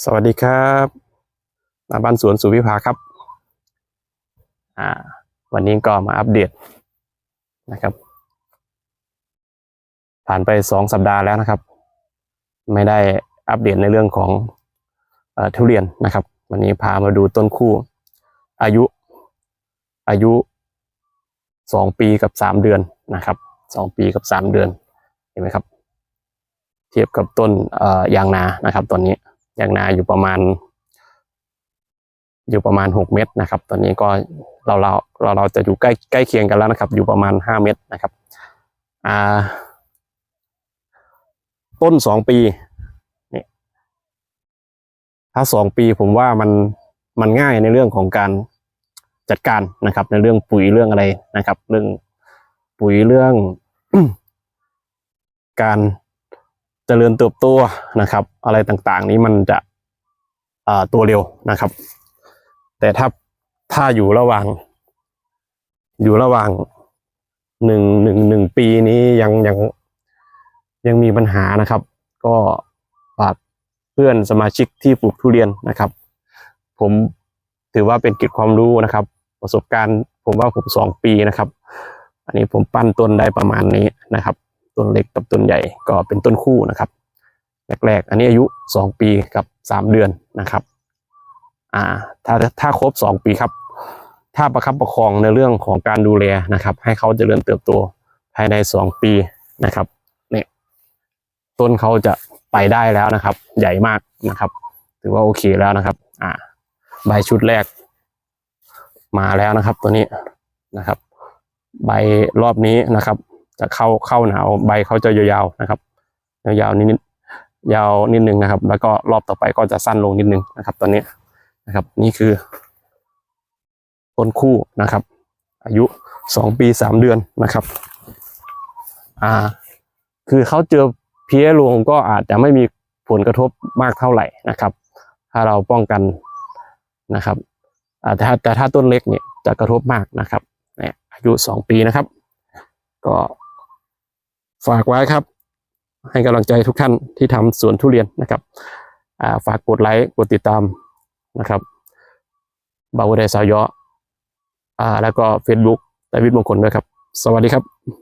สวัสดีครับมาบ้านสวนสุวิภาครับ อ่า วันนี้ก็มาอัปเดตนะครับ ผ่านไปสองสัปดาห์แล้วนะครับ ไม่ได้อัปเดตในเรื่องของเอ่อทุเรียนนะครับ วันนี้พามาดูต้นคู่ อายุ อายุสองปีกับสามเดือนนะครับสองปีกับสามเดือน เห็นไหมครับ เทียบกับต้นอยางนานะครับตอนนี้ ยางนาอยู่ประมาณ อยู่ประมาณหกเมตรนะครับ ตอนนี้ก็เราเราเราเราจะอยู่ใกล้ใกล้เคียงกันแล้วนะครับ อยู่ประมาณห้าเมตรนะครับอ่าต้นสองปีนี่ถ้าสองปีผมว่ามันมันง่ายในเรื่องของการจัดการนะครับ ในเรื่องปุ๋ยเรื่องอะไรนะครับ เรื่องปุ๋ยเรื่องการ จริญเติบโตนะครับ อะไรต่างๆ นี้มันจะตัวเร็วนะครับ แต่ถ้าถ้าอยู่ระหว่าง อยู่ระหว่างหนึ่งหนึ่งหนึ่งปีนี้ยังยังยังมีปัญหานะครับ ก็ฝากเพื่อนสมาชิกที่ปลูกทุเรียนนะครับ ผมถือว่าเป็นกร็ดความรู้นะครับ ประสบการณ์ ผมว่าผมสองปีนะครับ อันนี้ผมปั้นต้นได้ประมาณนี้นะครับ ต้นเล็กกับต้นใหญ่ก็เป็นต้นคู่นะครับ แรกๆ อันนี้อายุสองปีกับสามเดือนนะครับอ่าถ้าถ้าครบสองปีครับ ถ้าประคับประคองในเรื่องของการดูแลนะครับ ให้เขาจเจริญเติบโตภายในสองปีนะครับเนี่ยต้นเขาจะไปได้แล้วนะครับ ใหญ่มากนะครับ ถือว่าโอเคแล้วนะครับ อ่าใบชุดแรก มาแล้วนะครับ ตัวนี้นะครับ ใบรอบนี้นะครับ จะเข้าเข้าหนาวใบเขาจะยาวๆนะครับ ยาวๆนิดๆยาวนิดนึงนะครับ แล้วก็รอบต่อไปก็จะสั้นลงนิดนึงนะครับ ตอนนี้นะครับ นี่คือต้นคู่นะครับ อายุสองปีสามเดือนนะครับอ่าคือเขาเจอเพี้ยลงก็อาจจะไม่มีผลกระทบมากเท่าไหร่นะครับ ถ้าเราป้องกันนะครับแต่ถ้าแต่ถ้าต้นเล็กเนี่ยจะกระทบมากนะครับเนี่ยอายุสองปีนะครับ ก็ ฝากไว้ครับ ให้กำลังใจทุกท่านที่ทำสวนทุเรียนนะครับาฝากกดไลค์กดติดตามนะครับบาวเดสาวยออแล้วก็ Facebook แต่วิทย์มงคลด้วยครับ สวัสดีครับ